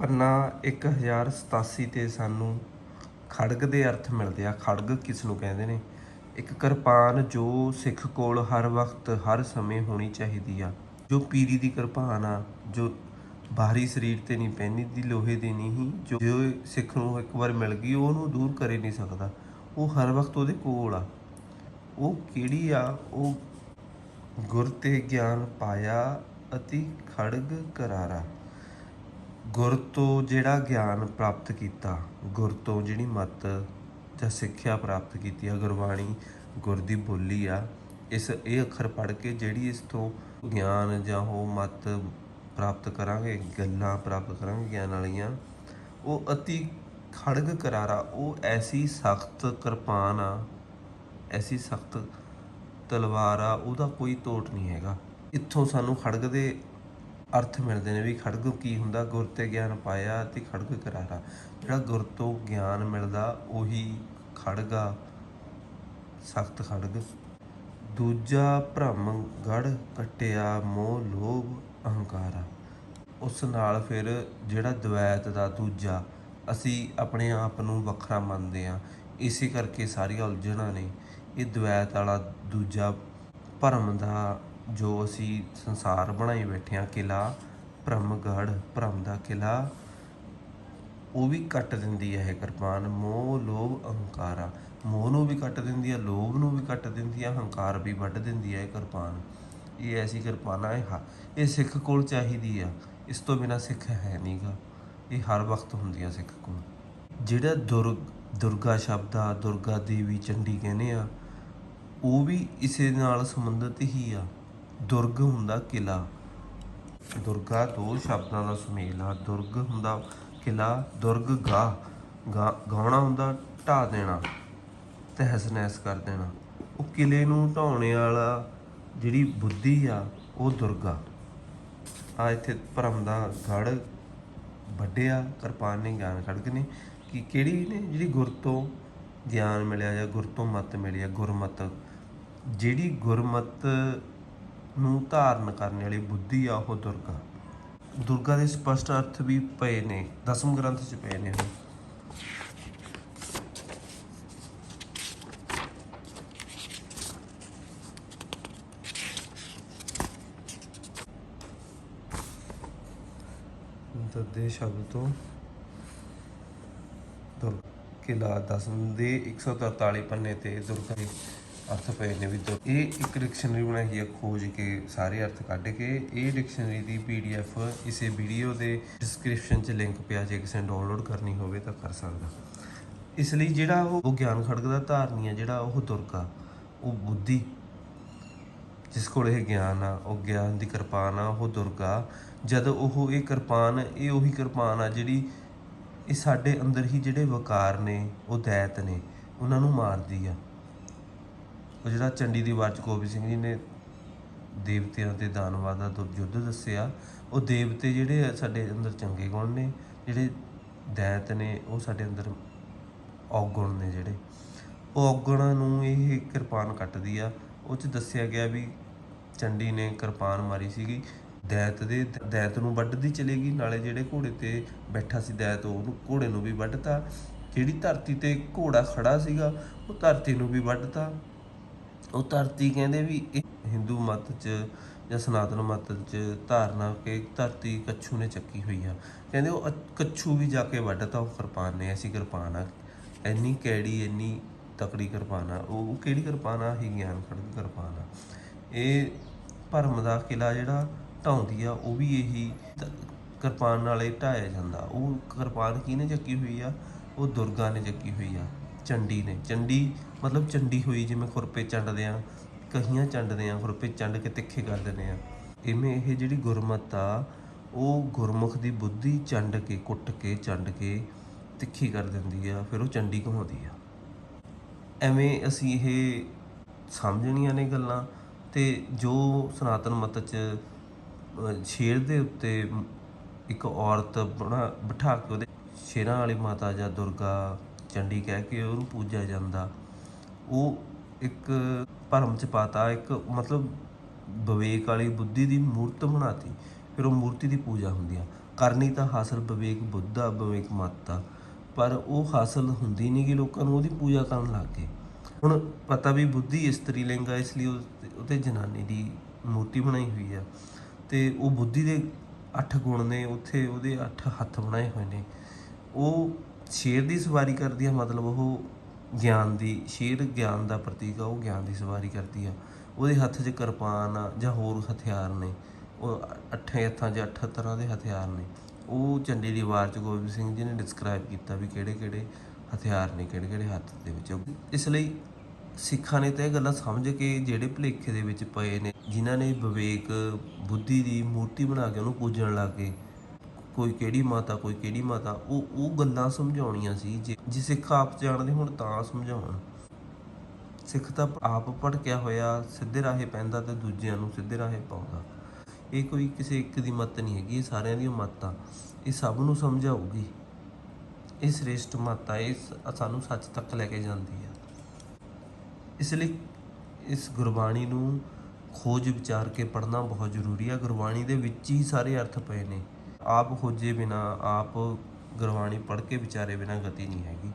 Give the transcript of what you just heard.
ਪੰਨਾ 1087 ਤੇ ਸਾਨੂੰ ਖੜਗ ਦੇ ਅਰਥ ਮਿਲਦੇ ਆ। ਖੜਗ ਕਿਸ ਨੂੰ ਕਹਿੰਦੇ ਨੇ? ਇੱਕ ਕਿਰਪਾਨ ਜੋ ਸਿੱਖ ਕੋਲ ਹਰ ਵਕਤ, ਹਰ ਸਮੇਂ ਹੋਣੀ ਚਾਹੀਦੀ ਆ। ਜੋ ਪੀਰੀ ਦੀ ਕਿਰਪਾਨ ਆ, ਜੋ ਬਾਹਰੀ ਸਰੀਰ ਤੇ ਨਹੀਂ ਪਹਿਨੀ ਦੀ ਲੋਹੇ ਦੀ ਨਹੀਂ ਜੋ ਜੋ ਸਿੱਖ ਨੂੰ ਇੱਕ ਵਾਰ ਮਿਲ ਗਈ, ਉਹਨੂੰ ਦੂਰ ਕਰੇ ਨਹੀਂ ਸਕਦਾ। ਉਹ ਹਰ ਵਕਤ ਉਹਦੇ ਕੋਲ ਆ। ਉਹ ਕਿਹੜੀ ਆ? ਉਹ ਗੁਰ ਤੇ ਗਿਆਨ ਪਾਇਆ ਅਤੀ ਖੜਗ ਕਰਾਰਾ। ਗੁਰ ਤੋਂ ਜਿਹੜਾ ਗਿਆਨ ਪ੍ਰਾਪਤ ਕੀਤਾ, ਗੁਰ ਤੋਂ ਜਿਹੜੀ ਮਤ ਜਾਂ ਸਿੱਖਿਆ ਪ੍ਰਾਪਤ ਕੀਤੀ ਆ, ਗੁਰਬਾਣੀ, ਗੁਰ ਦੀ ਬੋਲੀ ਆ, ਇਸ ਇਹ ਅੱਖਰ ਪੜ੍ਹ ਕੇ ਜਿਹੜੀ ਇਸ ਤੋਂ ਗਿਆਨ ਜਾਂ ਉਹ ਮਤ ਪ੍ਰਾਪਤ ਕਰਾਂਗੇ, ਗੱਲਾਂ ਪ੍ਰਾਪਤ ਕਰਾਂਗੇ ਗਿਆਨ ਵਾਲੀਆਂ, ਉਹ ਅਤੀ ਖੜਗ ਕਰਾਰਾ, ਉਹ ਐਸੀ ਸਖਤ ਕਿਰਪਾਨ ਆ, ਐਸੀ ਸਖਤ ਤਲਵਾਰ ਆ, ਉਹਦਾ ਕੋਈ ਤੋਟ ਨਹੀਂ ਹੈਗਾ। ਇੱਥੋਂ ਸਾਨੂੰ ਖੜਗ ਦੇ ਅਰਥ ਮਿਲਦੇ ਨੇ ਵੀ ਖੜਗ ਕੀ ਹੁੰਦਾ? ਗੁਰ ਤੇ ਗਿਆਨ ਪਾਇਆ ਤੇ ਖੜਗ ਕਰਾਰਾ ਜਿਹੜਾ ਗੁਰ ਤੋਂ ਗਿਆਨ ਮਿਲਦਾ, ਉਹੀ ਖੜਗਾ ਸਖਤ ਖੜਗ। ਦੂਜਾ ਭ੍ਰਮ ਗੜ ਕਟਿਆ, ਮੋਹ ਲੋਭ ਅਹੰਕਾਰਾ ਉਸ ਨਾਲ ਫਿਰ ਜਿਹੜਾ ਦਵੈਤ ਦਾ ਦੂਜਾ, ਅਸੀਂ ਆਪਣੇ ਆਪ ਨੂੰ ਵੱਖਰਾ ਮੰਨਦੇ ਆ ਇਸੇ ਕਰਕੇ ਸਾਰੀਆਂ ਉਲਝਣਾਂ ਨੇ। ਇਹ ਦਵੈਤ ਵਾਲਾ ਦੂਜਾ ਭਰਮ ਦਾ ਜੋ ਅਸੀਂ ਸੰਸਾਰ ਬਣਾਈ ਬੈਠੇ ਆ ਕਿਲਾ ਭ੍ਰਮਗੜ ਭਰਮ ਦਾ ਕਿਲਾ ਉਹ ਵੀ ਕੱਟ ਦਿੰਦੀ ਹੈ ਇਹ ਕਿਰਪਾਨ, ਮੋਹ, ਲੋਭ, ਅਹੰਕਾਰਾ ਮੋਹ ਨੂੰ ਵੀ ਕੱਟ ਦਿੰਦੀ ਹੈ ਲੋਭ ਨੂੰ ਵੀ ਕੱਟ ਦਿੰਦੀ ਹੈ ਹੰਕਾਰ ਵੀ ਵੱਢ ਦਿੰਦੀ ਹੈ ਇਹ ਕਿਰਪਾਨ। ਇਹ ਐਸੀ ਕਿਰਪਾਨ ਹੈ ਹਾਂ, ਇਹ ਸਿੱਖ ਕੋਲ ਚਾਹੀਦੀ ਆ। ਇਸ ਤੋਂ ਬਿਨਾ ਸਿੱਖ ਹੈ ਨਹੀਂਗਾ ਇਹ ਹਰ ਵਕਤ ਹੁੰਦੀ ਆ ਸਿੱਖ ਕੋਲ। ਜਿਹੜਾ ਦੁਰਗ, ਦੁਰਗਾ ਸ਼ਬਦ ਆ, ਦੁਰਗਾ ਦੇਵੀ ਚੰਡੀ ਕਹਿੰਦੇ ਆ, ਉਹ ਵੀ ਇਸੇ ਨਾਲ ਸੰਬੰਧਿਤ ਹੀ ਆ। ਦੁਰਗ ਹੁੰਦਾ ਕਿਲਾ। ਦੁਰਗਾ ਦੋ ਸ਼ਬਦਾਂ ਦਾ ਸੁਮੇਲ ਆ। ਦੁਰਗ ਹੁੰਦਾ ਕਿਲਾ, ਦੁਰਗ ਗਾ। ਗਾ- ਗਾਉਣਾ ਹੁੰਦਾ ਢਾ ਦੇਣਾ, ਤਹਿਸ ਨਹਿਸ ਕਰ ਦੇਣਾ। ਉਹ ਕਿਲੇ ਨੂੰ ਢਾਉਣੇ ਵਾਲਾ ਜਿਹੜੀ ਬੁੱਧੀ ਆ, ਉਹ ਦੁਰਗਾ। ਆ ਇੱਥੇ ਭਰਮ ਦਾ ਗੜ ਵੱਡਿਆ ਕਿਰਪਾਨ ਨੇ ਗਿਆਨ ਖੜਕ ਨੇ, ਕਿ ਕਿਹੜੀ ਨੇ? ਜਿਹੜੀ ਗੁਰ ਤੋਂ ਗਿਆਨ ਮਿਲਿਆ ਜਾਂ ਗੁਰ ਤੋਂ ਮਤ ਮਿਲਿਆ ਗੁਰਮਤ। ਜਿਹੜੀ ਗੁਰਮਤ ਨੂੰ ਧਾਰਨ ਕਰਨ ਵਾਲੀ ਬੁੱਧੀ ਆ ਉਹ ਦੁਰਗਾ। ਦੁਰਗਾ ਦੇ ਸਪਸ਼ਟ ਅਰਥ ਵੀ ਪਏ ਨੇ, ਦਸਮ ਗ੍ਰੰਥ 'ਚ ਪਏ ਨੇ ਦੇ ਸ਼ਬਦ ਤੋਂ ਦੁਰ ਕਿਲਾ ਦਸਮ ਦੇ 143 ਪੰਨੇ ਤੇ ਦੁਰਗਾ ਅਰਥ ਪਏ ਨੇ ਵੀ ਦੁਰ ਇਹ ਇੱਕ ਡਿਕਸ਼ਨਰੀ ਬਣਾਈ ਹੈ ਖੋਜ ਕੇ ਸਾਰੇ ਅਰਥ ਕੱਢ ਕੇ। ਇਹ ਡਿਕਸ਼ਨਰੀ ਦੀ ਪੀਡੀਐਫ ਇਸੇ ਵੀਡੀਓ ਦੇ ਡਿਸਕ੍ਰਿਪਸ਼ਨ 'ਚ ਲਿੰਕ ਪਿਆ, ਜੇ ਕਿਸੇ ਨੇ ਡਾਊਨਲੋਡ ਕਰਨੀ ਹੋਵੇ ਤਾਂ ਕਰ ਸਕਦਾ। ਇਸ ਲਈ ਜਿਹੜਾ ਉਹ ਉਹ ਗਿਆਨ ਖੜਕ ਦਾ ਧਾਰਨੀ ਹੈ ਜਿਹੜਾ ਉਹ ਦੁਰਗਾ, ਉਹ ਬੁੱਧੀ, ਜਿਸ ਕੋਲ ਇਹ ਗਿਆਨ ਆ, ਉਹ ਗਿਆਨ ਦੀ ਕਿਰਪਾਨ ਆ, ਉਹ ਦੁਰਗਾ। ਜਦ ਉਹ ਇਹ ਕਿਰਪਾਨ, ਇਹ ਉਹੀ ਕਿਰਪਾਨ ਆ ਜਿਹੜੀ ਇਹ ਸਾਡੇ ਅੰਦਰ ਹੀ ਜਿਹੜੇ ਵਕਾਰ ਨੇ, ਉਹ ਦੈਤ ਨੇ, ਉਹਨਾਂ ਨੂੰ ਮਾਰਦੀ ਆ। ਉਹ ਜਿਹੜਾ ਚੰਡੀ ਦੀ ਵਾਰ ਚ ਗੋਬਿੰਦ ਸਿੰਘ ਜੀ ਨੇ ਦੇਵਤਿਆਂ ਤੇ ਦਾਨਵਾਂ ਦਾ ਦੁ- ਯੁੱਧ ਦੱਸਿਆ, ਉਹ ਦੇਵਤੇ ਜਿਹੜੇ ਆ ਸਾਡੇ ਅੰਦਰ ਚੰਗੇ ਗੁਣ ਨੇ, ਜਿਹੜੇ ਦੈਤ ਨੇ, ਉਹ ਸਾਡੇ ਅੰਦਰ ਔਗੁਣ ਨੇ ਜਿਹੜੇ। ਉਹ ਔਗੁਣਾਂ ਨੂੰ ਇਹ ਕਿਰਪਾਨ ਕੱਟਦੀ ਆ। ਉਹ ਚ ਦੱਸਿਆ ਗਿਆ ਵੀ ਚੰਡੀ ਨੇ ਕਿਰਪਾਨ ਮਾਰੀ ਸੀਗੀ। ਦੈਤ ਦੇ ਦੈਤ ਨੂੰ ਵੱਢਦੀ ਚਲੇਗੀ ਨਾਲੇ ਜਿਹੜੇ ਘੋੜੇ ਤੇ ਬੈਠਾ ਸੀ ਦੈਤ ਉਹਨੂੰ ਘੋੜੇ ਨੂੰ ਵੀ ਵੱਢਤਾ। ਜਿਹੜੀ ਧਰਤੀ ਤੇ ਘੋੜਾ ਖੜਾ ਸੀਗਾ, ਉਹ ਧਰਤੀ ਨੂੰ ਵੀ ਵੱਢਤਾ। ਉਹ ਧਰਤੀ ਕਹਿੰਦੇ ਵੀ ਇਹ ਹਿੰਦੂ ਮਤ ਚ ਜਾਂ ਸਨਾਤਨ ਮਤ ਚ ਧਾਰਨਾ ਕਿ ਧਰਤੀ ਕੱਛੂ ਨੇ ਚੱਕੀ ਹੋਈ ਆ। ਕਹਿੰਦੇ ਉਹ ਕੱਛੂ ਵੀ ਜਾ ਕੇ ਵੱਢਤਾ ਉਹ ਕਿਰਪਾਨ ਨੇ, ਐਸੀ ਕਿਰਪਾਨ ਆ। ਇੰਨੀ ਕੈੜੀ ਇੰਨੀ ਤਕੜੀ ਕਿਰਪਾਨ ਆ। ਉਹ ਉਹ ਕਿਹੜੀ ਕਿਰਪਾਨ ਆ? ਹੀ ਗਿਆਨ ਖੜਕ ਕਿਰਪਾਨ ਆ। ਇਹ ਭਰਮ ਦਾ ਕਿਲਾ ਜਿਹੜਾ ਢਾਉਂਦੀ ਆ, ਉਹ ਵੀ ਇਹੀ ਕਿਰਪਾਨ ਨਾਲੇ ਢਾਇਆ ਜਾਂਦਾ। ਉਹ ਕਿਰਪਾਨ ਕਿਹਨੇ ਚੱਕੀ ਹੋਈ ਆ? ਉਹ ਦੁਰਗਾ ਨੇ ਚੱਕੀ ਹੋਈ ਆ। ਚੰਡੀ ਨੇ। ਚੰਡੀ ਮਤਲਬ ਚੰਡੀ ਹੋਈ ਜਿਵੇਂ ਖੁਰਪੇ ਚੰਡਦੇ ਆ, ਕਹੀਆਂ ਚੰਡਦੇ ਆ, ਖੁਰਪੇ ਚੰਡ ਕੇ ਤਿੱਖੇ ਕਰ ਦਿੰਦੇ ਆ। ਇਵੇਂ ਇਹ ਜਿਹੜੀ ਗੁਰਮਤ ਆ, ਉਹ ਗੁਰਮੁਖ ਦੀ ਬੁੱਧੀ ਚੰਡ ਕੇ, ਕੁੱਟ ਕੇ, ਚੰਡ ਕੇ ਤਿੱਖੀ ਕਰ ਦਿੰਦੀ ਆ, ਫਿਰ ਉਹ ਚੰਡੀ ਘਮਾਉਂਦੀ ਆ। ਐਵੇਂ ਅਸੀਂ ਇਹ ਸਮਝਣੀਆਂ ਨੇ ਗੱਲਾਂ ਤੇ ਜੋ ਸਨਾਤਨ ਮਤ ਚ ਸ਼ੇਰ ਦੇ ਉੱਤੇ ਇੱਕ ਔਰਤ ਬਣਾ, ਬਿਠਾ ਕੇ ਉਹਦੇ ਸ਼ੇਰਾਂ ਵਾਲੀ ਮਾਤਾ ਜਾਂ ਦੁਰਗਾ ਚੰਡੀ ਕਹਿ ਕੇ ਉਹਨੂੰ ਪੂਜਿਆ ਜਾਂਦਾ। ਉਹ ਇੱਕ ਭਰਮ ਚ ਪਾਤਾ, ਇੱਕ ਮਤਲਬ ਵਿਵੇਕ ਵਾਲੀ ਬੁੱਧੀ ਦੀ ਮੂਰਤ ਬਣਾਤੀ, ਫਿਰ ਉਹ ਮੂਰਤੀ ਦੀ ਪੂਜਾ ਹੁੰਦੀ ਆ ਕਰਨੀ ਤਾਂ ਹਾਸਲ ਵਿਵੇਕ ਬੁੱਧਾ ਵਿਵੇਕ ਮਾਤਾ ਪਰ ਉਹ ਹਾਸਲ ਹੁੰਦੀ ਨਹੀਂ ਕਿ ਲੋਕਾਂ ਨੂੰ, ਉਹਦੀ ਪੂਜਾ ਕਰਨ ਲੱਗ ਗਏ। ਹੁਣ ਪਤਾ ਵੀ ਬੁੱਧੀ ਇਸਤਰੀ ਲਿੰਗ ਆ, ਇਸ ਲਈ ਉਹ- ਉਹਤੇ ਜਨਾਨੀ ਦੀ ਮੂਰਤੀ ਬਣਾਈ ਹੋਈ ਆ। ਤੇ ਉਹ ਬੁੱਧੀ ਦੇ ਅੱਠ ਗੁਣ ਨੇ, ਉੱਥੇ ਉਹਦੇ ਅੱਠ ਹੱਥ ਬਣਾਏ ਹੋਏ ਨੇ। ਉਹ ਸ਼ੇਰ ਦੀ ਸਵਾਰੀ ਕਰਦੀ ਆ, ਮਤਲਬ ਉਹ ਗਿਆਨ ਦੀ, ਸ਼ੇਰ ਗਿਆਨ ਦਾ ਪ੍ਰਤੀਕ ਆ, ਉਹ ਗਿਆਨ ਦੀ ਸਵਾਰੀ ਕਰਦੀ ਆ। ਉਹਦੇ ਹੱਥ 'ਚ ਕਿਰਪਾਨ ਆ ਜਾਂ ਹੋਰ ਹਥਿਆਰ ਨੇ, ਉਹ ਅੱਠੇ ਹੱਥਾਂ 'ਚ ਅੱਠ ਤਰ੍ਹਾਂ ਦੇ ਹਥਿਆਰ ਨੇ। ਉਹ ਝੰਡੇ ਦੀ ਵਾਰ 'ਚ ਗੋਬਿੰਦ ਸਿੰਘ ਜੀ ਨੇ ਡਿਸਕ੍ਰਾਈਬ ਕੀਤਾ ਵੀ ਕਿਹੜੇ ਕਿਹੜੇ ਹਥਿਆਰ ਨੇ, ਕਿਹੜੇ ਕਿਹੜੇ ਹੱਥ ਦੇ ਵਿੱਚ। ਇਸ ਲਈ ਸਿੱਖਾਂ ਨੇ ਤਾਂ ਇਹ ਗੱਲਾਂ ਸਮਝ ਕੇ ਜਿਹੜੇ ਭੁਲੇਖੇ ਦੇ ਵਿੱਚ ਪਏ ਨੇ, ਜਿਨ੍ਹਾਂ ਨੇ ਵਿਵੇਕ, ਬੁੱਧੀ ਦੀ ਮੂਰਤੀ ਬਣਾ ਕੇ ਉਹਨੂੰ ਪੂਜਣ ਲੱਗ ਗਏ। ਕੋਈ ਕਿਹੜੀ ਮਾਤਾ, ਕੋਈ ਕਿਹੜੀ ਮਾਤਾ, ਉਹ ਉਹ ਗੱਲਾਂ ਸਮਝਾਉਣੀਆਂ ਸੀ ਜੇ ਜੇ ਸਿੱਖ ਆਪ ਜਾਣਦੇ ਹੁਣ ਤਾਂ ਸਮਝਾਉਣ। ਸਿੱਖ ਤਾਂ ਆਪ ਭਟਕਿਆ ਹੋਇਆ, ਸਿੱਧੇ ਰਾਹੇ ਪੈਂਦਾ ਤੇ ਦੂਜਿਆਂ ਨੂੰ ਸਿੱਧੇ ਰਾਹੇ ਪਾਉਂਦਾ। ਇਹ ਕੋਈ ਕਿਸੇ ਇੱਕ ਦੀ ਮੱਤ ਨਹੀਂ ਹੈਗੀ, ਇਹ ਸਾਰਿਆਂ ਦੀ ਮੱਤ। ਆ ਇਹ ਸਭ ਨੂੰ ਸਮਝਾਊਗੀ। ਇਹ ਸ੍ਰੇਸ਼ਟ ਮੱਤ ਆ, ਇਹ ਸਾਨੂੰ ਸੱਚ ਤੱਕ ਲੈ ਕੇ ਜਾਂਦੀ ਆ। ਇਸ ਲਈ ਇਸ ਗੁਰਬਾਣੀ ਨੂੰ ਖੋਜ ਵਿਚਾਰ ਕੇ ਪੜ੍ਹਨਾ ਬਹੁਤ ਜ਼ਰੂਰੀ ਆ। ਗੁਰਬਾਣੀ ਦੇ ਵਿੱਚ ਹੀ ਸਾਰੇ ਅਰਥ ਪਏ ਨੇ। ਆਪ ਖੋਜੇ ਬਿਨਾ ਆਪ ਗੁਰਬਾਣੀ ਪੜ੍ਹ ਕੇ ਵਿਚਾਰੇ ਬਿਨਾ ਗਤੀ ਨਹੀਂ ਹੈਗੀ।